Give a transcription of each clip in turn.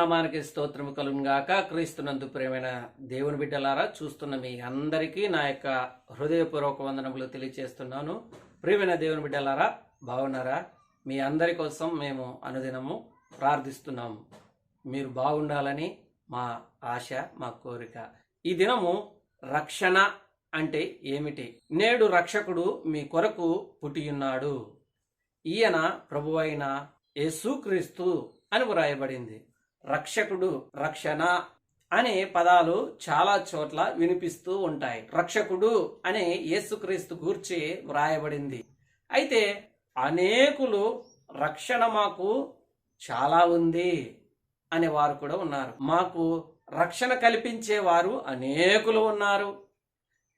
నామానికి స్తోత్రము కలుగుగాక క్రీస్తునందు ప్రేమైన దేవుని బిడ్డలారా చూస్తున్న మీ అందరికీ నా యొక్క హృదయపూర్వక వందనములు తెలియజేస్తున్నాను ప్రియమైన దేవుని బిడ్డలారా బాగున్నారా? మీ అందరి కోసం మేము అనుదినము ప్రార్థిస్తున్నాము. మీరు బాగుండాలని మా ఆశ మా కోరిక. ఈ దినము రక్షణ అంటే ఏమిటి? నేడు రక్షకుడు మీ కొరకు పుట్టియున్నాడు. ఈయన ప్రభువైన యేసుక్రీస్తు అని వ్రాయబడింది. రక్షకుడు రక్షణ అనే పదాలు చాలా చోట్ల వినిపిస్తూ ఉంటాయి. రక్షకుడు అనే యేసుక్రీస్తు గూర్చి వ్రాయబడింది. అయితే అనేకులు రక్షణ మాకు చాలా ఉంది అనే వారు కూడా ఉన్నారు. మాకు రక్షణ కల్పించే వారు అనేకులు ఉన్నారు.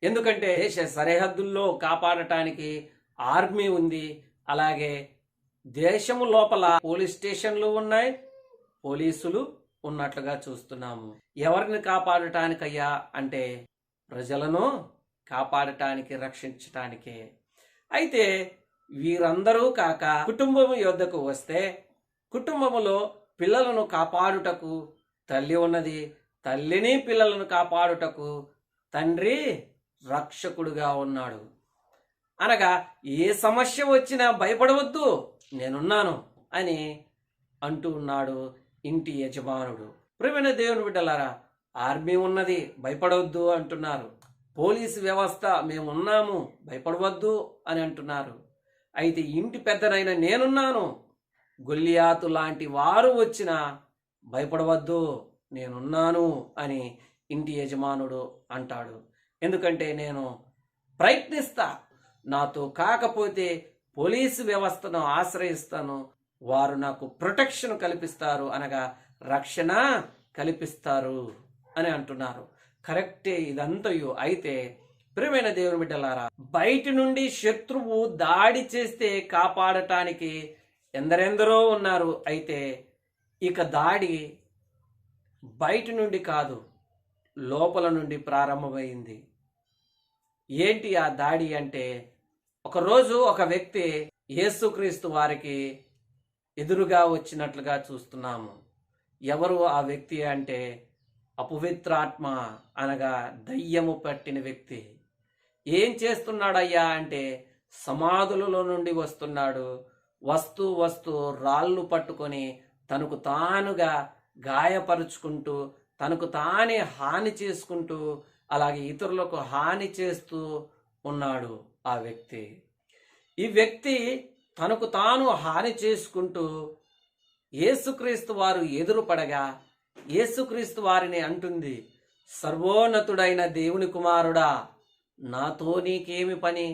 ఎందుకంటే దేశ సరిహద్దుల్లో కాపాడటానికి ఆర్మీ ఉంది. అలాగే దేశము లోపల పోలీస్ స్టేషన్లు ఉన్నాయి. పోలీసులు ఉన్నట్లుగా చూస్తున్నాము. ఎవరిని కాపాడటానికయ్యా అంటే ప్రజలను కాపాడటానికి రక్షించటానికే. అయితే వీరందరూ కాక కుటుంబం యొద్దకు వస్తే కుటుంబములో పిల్లలను కాపాడుటకు తల్లి ఉన్నది. తల్లిని పిల్లలను కాపాడుటకు తండ్రి రక్షకుడుగా ఉన్నాడు. అనగా ఏ సమస్య వచ్చినా భయపడవద్దు నేనున్నాను అని అంటూ ఉన్నాడు ఇంటి యజమానుడు. ప్రియమైన దేవుని బిడ్డలారా ఆర్మీ ఉన్నది భయపడవద్దు అంటున్నారు. పోలీసు వ్యవస్థ మేము ఉన్నాము భయపడవద్దు అని అంటున్నారు. అయితే ఇంటి పెద్దనైన నేనున్నాను. గొల్లియాతు లాంటి వారు వచ్చినా భయపడవద్దు నేనున్నాను అని ఇంటి యజమానుడు అంటాడు. ఎందుకంటే నేను ప్రయత్నిస్తా నాతో కాకపోతే పోలీసు వ్యవస్థను ఆశ్రయిస్తాను వారు నాకు ప్రొటెక్షన్ కల్పిస్తారు అనగా రక్షణ కల్పిస్తారు అని అంటున్నారు. కరెక్టే ఇదంతయు అయితే ప్రియమైన దేవుని బిడ్డలారా బయటి నుండి శత్రువు దాడి చేస్తే కాపాడటానికి ఎందరెందరో ఉన్నారు. అయితే ఇక దాడి బయట నుండి కాదు లోపల నుండి ప్రారంభమైంది. ఏంటి ఆ దాడి అంటే ఒకరోజు ఒక వ్యక్తి యేసుక్రీస్తు వారికి ఎదురుగా వచ్చినట్లుగా చూస్తున్నాము. ఎవరు ఆ వ్యక్తి అంటే అపవిత్రాత్మ అనగా దయ్యము పట్టిన వ్యక్తి. ఏం చేస్తున్నాడయ్యా అంటే సమాధులలో నుండి వస్తున్నాడు. వస్తూ వస్తూ రాళ్ళు పట్టుకొని తనకు తానుగా గాయపరుచుకుంటూ తనకు తానే హాని చేసుకుంటూ అలాగే ఇతరులకు హాని చేస్తూ ఉన్నాడు ఆ వ్యక్తి. ఈ వ్యక్తి తనకు తాను హాని చేసుకుంటూ యేసుక్రీస్తు వారు ఎదురుపడగా యేసుక్రీస్తు వారిని అంటుంది సర్వోన్నతుడైన దేవుని కుమారుడా నాతో నీకేమి పని?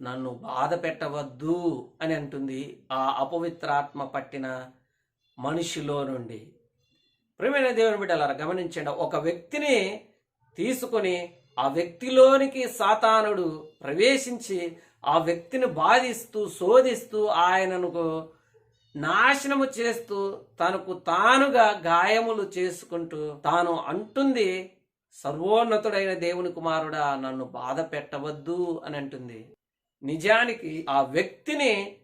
నన్ను బాధ పెట్టవద్దు అని అంటుంది ఆ అపవిత్రాత్మ పట్టిన మనిషిలో నుండి. ప్రియమైన దేవుని బిడ్డలారా గమనించండి ఒక వ్యక్తిని తీసుకొని ఆ వ్యక్తిలోనికి సాతానుడు ప్రవేశించి ఆ వ్యక్తిని బాధిస్తూ శోధిస్తూ ఆయనను నాశనము చేస్తూ తనకు తానుగా గాయములు చేసుకుంటూ తాను అంటుంది సర్వోన్నతుడైన దేవుని కుమారుడా నన్ను బాధ పెట్టవద్దు అని అంటుంది. నిజానికి ఆ వ్యక్తిని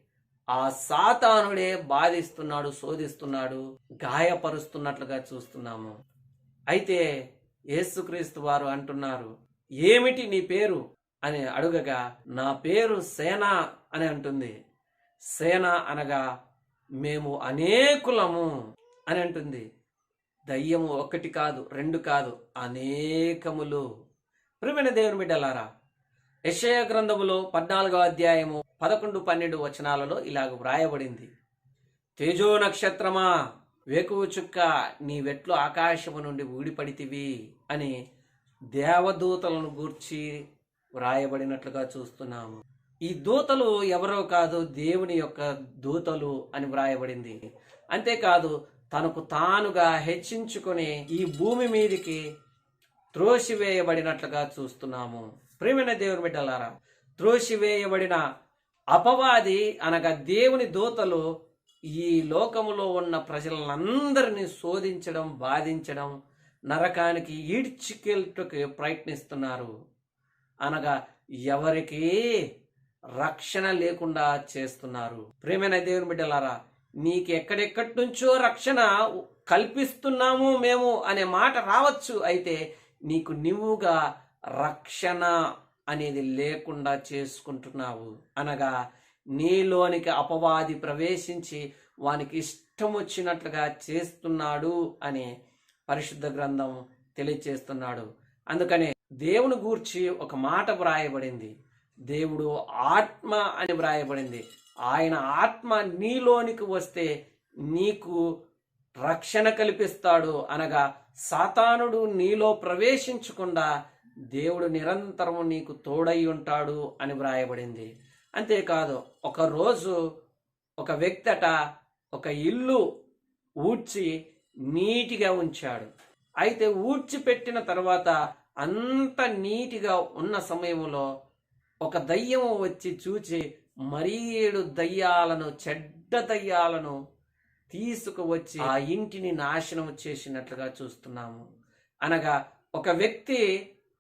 ఆ సాతానుడే బాధిస్తున్నాడు శోధిస్తున్నాడు గాయపరుస్తున్నట్లుగా చూస్తున్నాము. అయితే యేసుక్రీస్తు వారు అంటున్నారు ఏమిటి నీ పేరు? అని అడుగగా నా పేరు సేన అని అంటుంది. సేన అనగా మేము అనేకులము అని అంటుంది. దయ్యము ఒకటి కాదు రెండు కాదు అనేకములు. ప్రియమైన దేవుని బిడ్డలారా యశయ గ్రంథములో పద్నాలుగో అధ్యాయము పదకొండు పన్నెండు వచనాలలో ఇలాగ వ్రాయబడింది. తేజో నక్షత్రమా వేకువ చుక్క నీ వెట్లు ఆకాశము నుండి ఊడిపడితివి అని దేవదూతలను గూర్చి వ్రాయబడినట్లుగా చూస్తున్నాము. ఈ దూతలు ఎవరో కాదు దేవుని యొక్క దూతలు అని వ్రాయబడింది. అంతేకాదు తనకు తానుగా హెచ్చించుకొని ఈ భూమి మీదికి త్రోసివేయబడినట్లుగా చూస్తున్నాము. ప్రేమైన దేవుని బిడ్డలారా త్రోసివేయబడిన అపవాది అనగా దేవుని దూతలు ఈ లోకములో ఉన్న ప్రజలందరినీ శోధించడం బాధించడం నరకానికి ఈడ్చికెళ్ళటకు ప్రయత్నిస్తున్నారు. అనగా ఎవరికి రక్షణ లేకుండా చేస్తున్నారు. ప్రేమైన దేవుని బిడ్డలారా నీకు ఎక్కడెక్కడి నుంచో రక్షణ కల్పిస్తున్నాము మేము అనే మాట రావచ్చు. అయితే నీకు నువ్వుగా రక్షణ అనేది లేకుండా చేసుకుంటున్నావు. అనగా నీలోనికి అపవాది ప్రవేశించి వానికి ఇష్టం వచ్చినట్లుగా చేస్తున్నాడు అని పరిశుద్ధ గ్రంథం తెలియచేస్తున్నాడు. అందుకనే దేవుని గూర్చి ఒక మాట వ్రాయబడింది. దేవుడు ఆత్మ అని వ్రాయబడింది. ఆయన ఆత్మ నీలోనికి వస్తే నీకు రక్షణ కల్పిస్తాడు అనగా సాతానుడు నీలో ప్రవేశించకుండా దేవుడు నిరంతరం నీకు తోడై ఉంటాడు అని వ్రాయబడింది. అంతేకాదు ఒకరోజు ఒక వ్యక్తట ఒక ఇల్లు ఊడ్చి నీటిగా ఉంచాడు. అయితే ఊడ్చి పెట్టిన తర్వాత అంత నీటిగా ఉన్న సమయంలో ఒక దయ్యం వచ్చి చూచి మరీ ఏడు దయ్యాలను చెడ్డ దయ్యాలను తీసుకువచ్చి ఆ ఇంటిని నాశనం చేసినట్లుగా చూస్తున్నాము. అనగా ఒక వ్యక్తి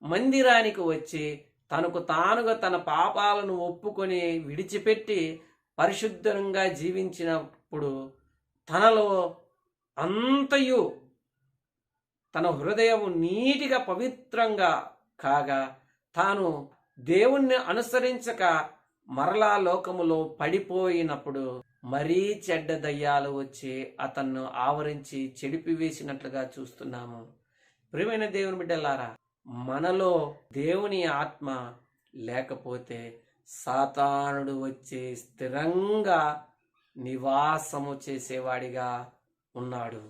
మందిరానికి వచ్చి తనకు తానుగా తన పాపాలను ఒప్పుకొని విడిచిపెట్టి పరిశుద్ధంగా జీవించినప్పుడు తనలో అంతయు తన హృదయం నీటిగా పవిత్రంగా కాగా తాను దేవుణ్ణి అనుసరించక మరలా లోకములో పడిపోయినప్పుడు మరీ చెడ్డ దయ్యాలు వచ్చి అతన్ను ఆవరించి చెడిపివేసినట్లుగా చూస్తున్నాము. ప్రియమైన దేవుని బిడ్డలారా మనలో దేవుని ఆత్మ లేకపోతే సాతానుడు వచ్చి స్థిరంగా నివాసము చేసేవాడిగా ఉన్నాడు.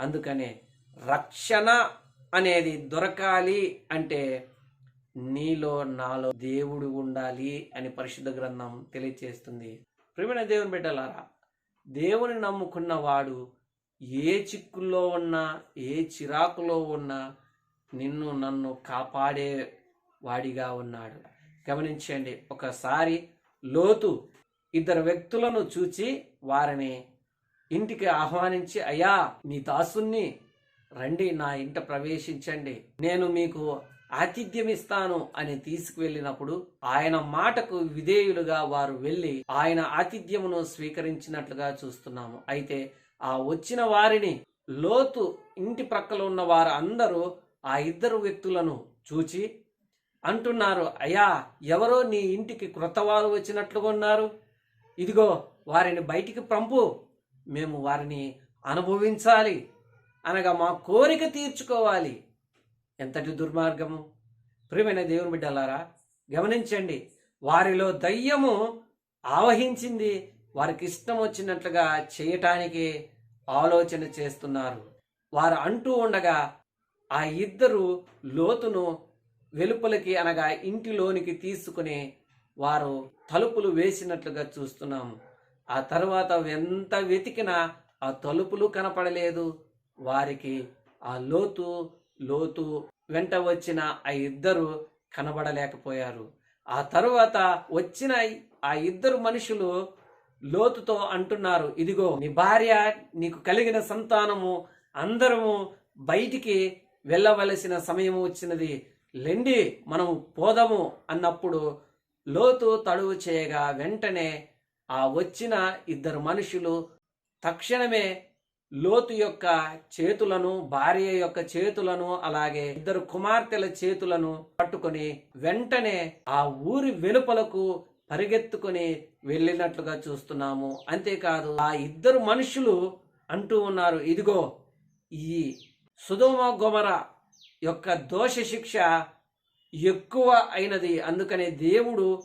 అందుకనే రక్షణ అనేది దొరకాలి అంటే నీలో నాలో దేవుడు ఉండాలి అని పరిశుద్ధ గ్రంథం తెలియచేస్తుంది. ప్రేమైన దేవుని బిడ్డలారా దేవుని నమ్ముకున్న వాడు ఏ చిక్కుల్లో ఉన్నా ఏ చిరాకులో ఉన్నా నిన్ను నన్ను కాపాడే వాడిగా ఉన్నాడు. గమనించండి ఒకసారి లోతు ఇద్దరు వ్యక్తులను చూచి వారిని ఇంటికి ఆహ్వానించి అయ్యా నీ దాసుని రండి నా ఇంట ప్రవేశించండి. నేను మీకు ఆతిథ్యం ఇస్తాను అని తీసుకువెళ్ళినప్పుడు ఆయన మాటకు విధేయులుగా వారు వెళ్ళి ఆయన ఆతిథ్యమును స్వీకరించినట్లుగా చూస్తున్నాము. అయితే ఆ వచ్చిన వారిని లోతు ఇంటి ప్రక్కల ఉన్న వారు అందరూ ఆ ఇద్దరు వ్యక్తులను చూచి అంటున్నారు అయ్యా ఎవరో నీ ఇంటికి క్రొత్తవారు వచ్చినట్లుగా ఉన్నారు ఇదిగో వారిని బయటికి పంపు. మేము వారిని అనుభవించాలి. అనగా మా కోరిక తీర్చుకోవాలి. ఎంతటి దుర్మార్గము. ప్రియమైన దేవుని బిడ్డలారా గమనించండి వారిలో దయ్యము ఆవహించింది వారికి ఇష్టం వచ్చినట్లుగా చేయటానికి ఆలోచన చేస్తున్నారు. వారు అంటూ ఉండగా ఆ ఇద్దరు లోతును వెలుపలికి అనగా ఇంటిలోనికి తీసుకుని వారు తలుపులు వేసినట్లుగా చూస్తున్నాము. ఆ తర్వాత ఎంత వెతికినా ఆ తలుపులు కనపడలేదు. వారికి ఆ లోతు లోతు వెంట వచ్చిన ఆ ఇద్దరు కనబడలేకపోయారు. ఆ తరువాత వచ్చిన ఆ ఇద్దరు మనుషులు లోతుతో అంటున్నారు ఇదిగో నీ భార్య నీకు కలిగిన సంతానము అందరము బయటికి వెళ్ళవలసిన సమయం వచ్చినది. లెండి మనం పోదాము అన్నప్పుడు లోతు తడువు చేయగా వెంటనే ఆ వచ్చిన ఇద్దరు మనుషులు తక్షణమే లోతు యొక్క చేతులను భార్య యొక్క చేతులను అలాగే ఇద్దరు కుమార్తెల చేతులను పట్టుకొని వెంటనే ఆ ఊరి వెలుపలకు పరిగెత్తుకొని వెళ్ళినట్లుగా చూస్తున్నాము. అంతేకాదు ఆ ఇద్దరు మనుషులు అంటూ ఉన్నారు ఇదిగో ఈ సుధోమ గుమర యొక్క దోష శిక్ష ఎక్కువ అయినది. అందుకనే దేవుడు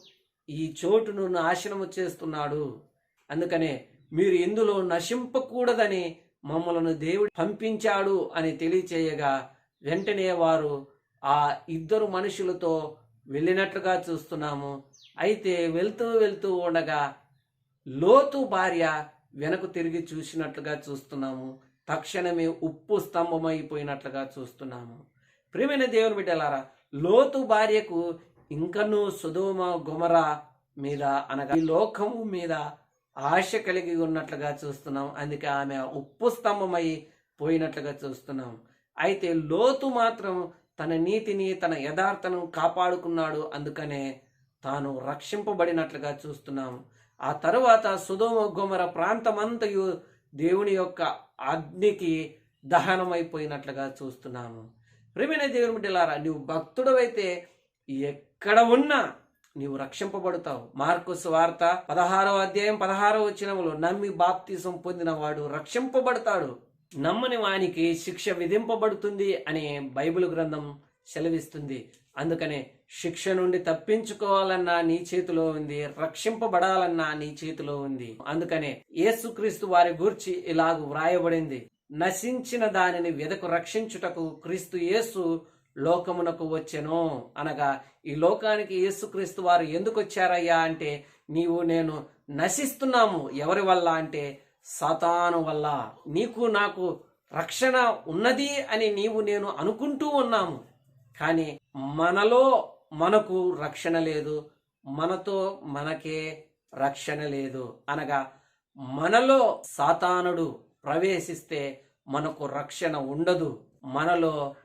ఈ చోటును నాశనము చేస్తున్నాడు. అందుకనే మీరు ఇందులో నశింపకూడదని మమ్మలను దేవుడు పంపించాడు అని తెలియచేయగా వెంటనే వారు ఆ ఇద్దరు మనుషులతో వెళ్ళినట్లుగా చూస్తున్నాము. అయితే వెళ్తూ వెళ్తూ ఉండగా లోతు భార్య వెనక తిరిగి చూసినట్లుగా చూస్తున్నాము. తక్షణమే ఉప్పు స్తంభమైపోయినట్లుగా చూస్తున్నాము. ప్రియమైన దేవుని బిడ్డలారా లోతు భార్యకు ఇంకనూ సుధోమ గుమర మీద అనగా ఈ లోకము మీద ఆశ కలిగి ఉన్నట్లుగా చూస్తున్నాం. అందుకే ఆమె ఉప్పు స్తంభమై పోయినట్లుగా చూస్తున్నాం. అయితే లోతు మాత్రం తన నీతిని తన యథార్థను కాపాడుకున్నాడు. అందుకనే తాను రక్షింపబడినట్లుగా చూస్తున్నాం. ఆ తరువాత సుధోమ గోమర ప్రాంతమంతయు దేవుని యొక్క అగ్నికి దహనమైపోయినట్లుగా చూస్తున్నాము. ప్రేమైన దేవుని బిడ్డలారా నువ్వు భక్తుడవైతే ఎక్కడ ఉన్నా నీవు రక్షింపబడతావు. మార్కు వార్త పదహారో అధ్యాయం పదహారో వచనములో నమ్మి బాప్తిసం పొందిన వాడు రక్షింపబడతాడు. నమ్మని వానికి శిక్ష విధింపబడుతుంది అనే బైబిల్ గ్రంథం సెలవిస్తుంది. అందుకనే శిక్ష నుండి తప్పించుకోవాలన్నా నీ చేతిలో ఉంది రక్షింపబడాలన్నా నీ చేతిలో ఉంది. అందుకనే యేసుక్రీస్తు వారి గూర్చి ఇలాగ వ్రాయబడింది. నశించిన దానిని వెదకు రక్షించుటకు క్రీస్తు యేసు లోకమునకు వచ్చెను అనగా ఈ లోకానికి యేసుక్రీస్తు వారు ఎందుకు వచ్చారయ్యా అంటే నీవు నేను నశిస్తున్నాము. ఎవరి వల్ల అంటే సాతాను వల్ల. నీకు నాకు రక్షణ ఉన్నది అని నీవు నేను అనుకుంటూ ఉన్నాము. కానీ మనలో మనకు రక్షణ లేదు. మనతో మనకే రక్షణ లేదు. అనగా మనలో సాతానుడు ప్రవేశిస్తే మనకు రక్షణ ఉండదు. మనలో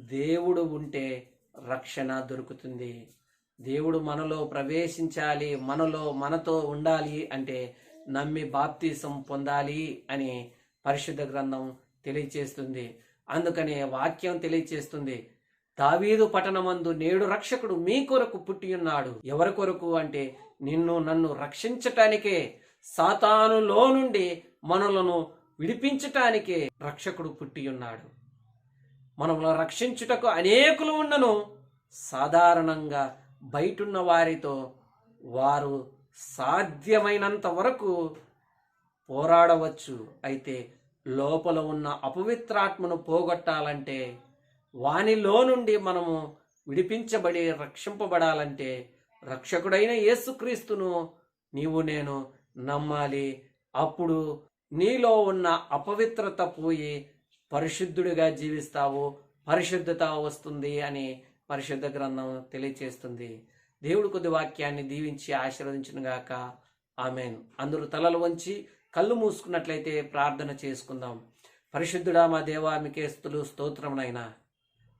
దేవుడు ఉంటే రక్షణ దొరుకుతుంది. దేవుడు మనలో ప్రవేశించాలి మనలో మనతో ఉండాలి అంటే నమ్మి బాప్తీసం పొందాలి అని పరిశుద్ధ గ్రంథం తెలియచేస్తుంది. అందుకనే వాక్యం తెలియచేస్తుంది. దావీదు పట్టణమందు నేడు రక్షకుడు మీ కొరకు పుట్టి ఉన్నాడు. ఎవరి కొరకు అంటే నిన్ను నన్ను రక్షించటానికే సాతానులో నుండి మనలను విడిపించటానికే రక్షకుడు పుట్టి ఉన్నాడు. మనములను రక్షించుటకు అనేకులు ఉన్నను. సాధారణంగా బయటున్న వారితో వారు సాధ్యమైనంత వరకు పోరాడవచ్చు. అయితే లోపల ఉన్న అపవిత్రాత్మను పోగొట్టాలంటే వానిలో నుండి మనము విడిపించబడి రక్షింపబడాలంటే రక్షకుడైన యేసుక్రీస్తును నీవు నేను నమ్మాలి. అప్పుడు నీలో ఉన్న అపవిత్రత పోయి పరిశుద్ధుడిగా జీవిస్తావు పరిశుద్ధత వస్తుంది అని పరిశుద్ధ గ్రంథం తెలియచేస్తుంది. దేవుడు కొద్ది వాక్యాన్ని దీవించి ఆశీర్వదించిన గాక. ఆమెన్. అందరూ తలలు వంచి కళ్ళు మూసుకున్నట్లయితే ప్రార్థన చేసుకుందాం. పరిశుద్ధుడా మా దేవా మీకే స్తోత్రమునైనా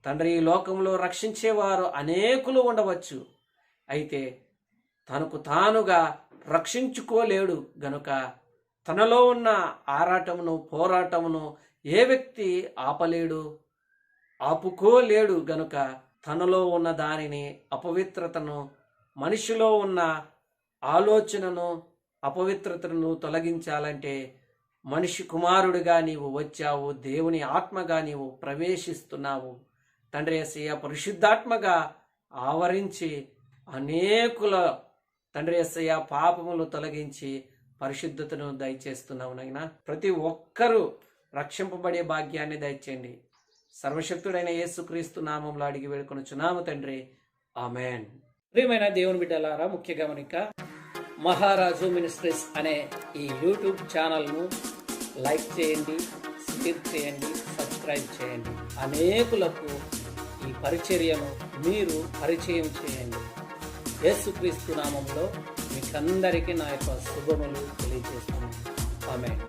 తండ్రి ఈ లోకంలో రక్షించేవారు అనేకులు ఉండవచ్చు. అయితే తనకు తానుగా రక్షించుకోలేడు గనుక తనలో ఉన్న ఆరాటమును పోరాటమును ఏ వ్యక్తి ఆపలేడు? ఆపుకోలేడు గనుక తనలో ఉన్న దానిని అపవిత్రతను మనిషిలో ఉన్న ఆలోచనను అపవిత్రతను తొలగించాలంటే మనిషి కుమారుడిగా నీవు వచ్చావు దేవుని ఆత్మగా నీవు ప్రవేశిస్తున్నావు. తండ్రి ఎస్సయ్య పరిశుద్ధాత్మగా ఆవరించి అనేకుల తండ్రి ఎస్సయ్య పాపములు తొలగించి పరిశుద్ధతను దయచేస్తున్నావు నైనా ప్రతి ఒక్కరూ రక్షింపబడే భాగ్యాన్ని దయచేయండి. సర్వశక్తుడైన యేసుక్రీస్తు నామంలో అడిగి వేడుకొనుచున్నాము తండ్రి. ఆమెన్. ప్రియమైన దేవుని బిడ్డలారా ముఖ్య గమనిక మహారాజు మినిస్ట్రీస్ అనే ఈ యూట్యూబ్ ఛానల్ను లైక్ చేయండి షేర్ చేయండి సబ్స్క్రైబ్ చేయండి. అనేకులకు ఈ పరిచర్యను మీరు పరిచయం చేయండి. యేసుక్రీస్తు నామంలో మీకందరికీ నా యొక్క శుభములు తెలియజేస్తున్నాను. ఆమె